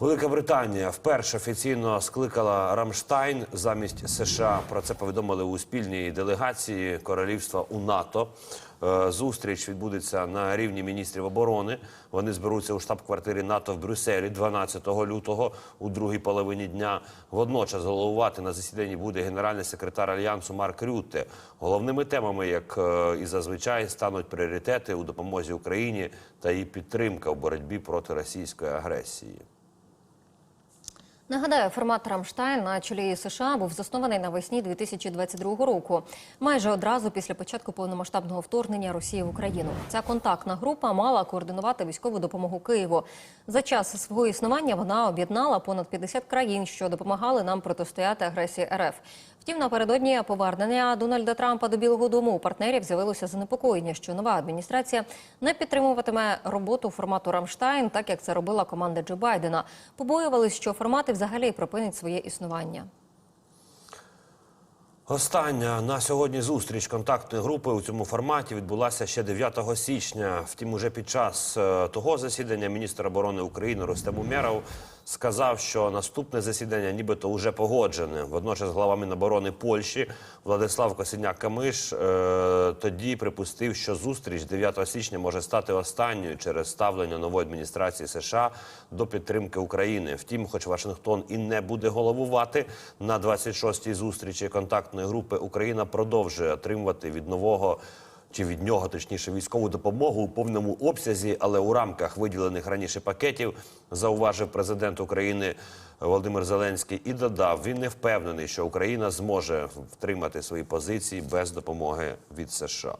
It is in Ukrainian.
Велика Британія вперше офіційно скликала Рамштайн замість США. Про це повідомили у спільній делегації королівства у НАТО. Е, Зустріч відбудеться на рівні міністрів оборони. Вони зберуться у штаб-квартирі НАТО в Брюсселі 12 лютого у другій половині дня. Водночас головувати на засіданні буде генеральний секретар альянсу Марк Рютте. Головними темами, як е, і зазвичай, стануть пріоритети у допомозі Україні та її підтримка у боротьбі проти російської агресії. Нагадаю, формат Рамштайн на чолі США був заснований навесні 2022 року, майже одразу після початку повномасштабного вторгнення Росії в Україну. Ця контактна група мала координувати військову допомогу Києву. За час свого існування вона об'єднала понад 50 країн, що допомагали нам протистояти агресії РФ. Втім, напередодні повернення Дональда Трампа до Білого Дому у партнерів з'явилося занепокоєння, що нова адміністрація не підтримуватиме роботу формату Рамштайн, так як це робила команда Джо Байдена. Побоювались, що формати взагалі припинить своє існування. Остання на сьогодні зустріч контактної групи у цьому форматі відбулася ще 9 січня. Втім, уже під час е, того засідання міністр оборони України Рустем Умєров сказав, що наступне засідання нібито вже погоджене. Водночас глава Міноборони Польщі Владислав Косиняк-Камиш е, тоді припустив, що зустріч 9 січня може стати останньою через ставлення нової адміністрації США до підтримки України. Втім, хоч Вашингтон і не буде головувати на 26-й зустрічі контактної групи, Україна продовжує отримувати від нового. Чи від нього точніше військову допомогу у повному обсязі, але у рамках виділених раніше пакетів, зауважив президент України Володимир Зеленський і додав, він не впевнений, що Україна зможе втримати свої позиції без допомоги від США.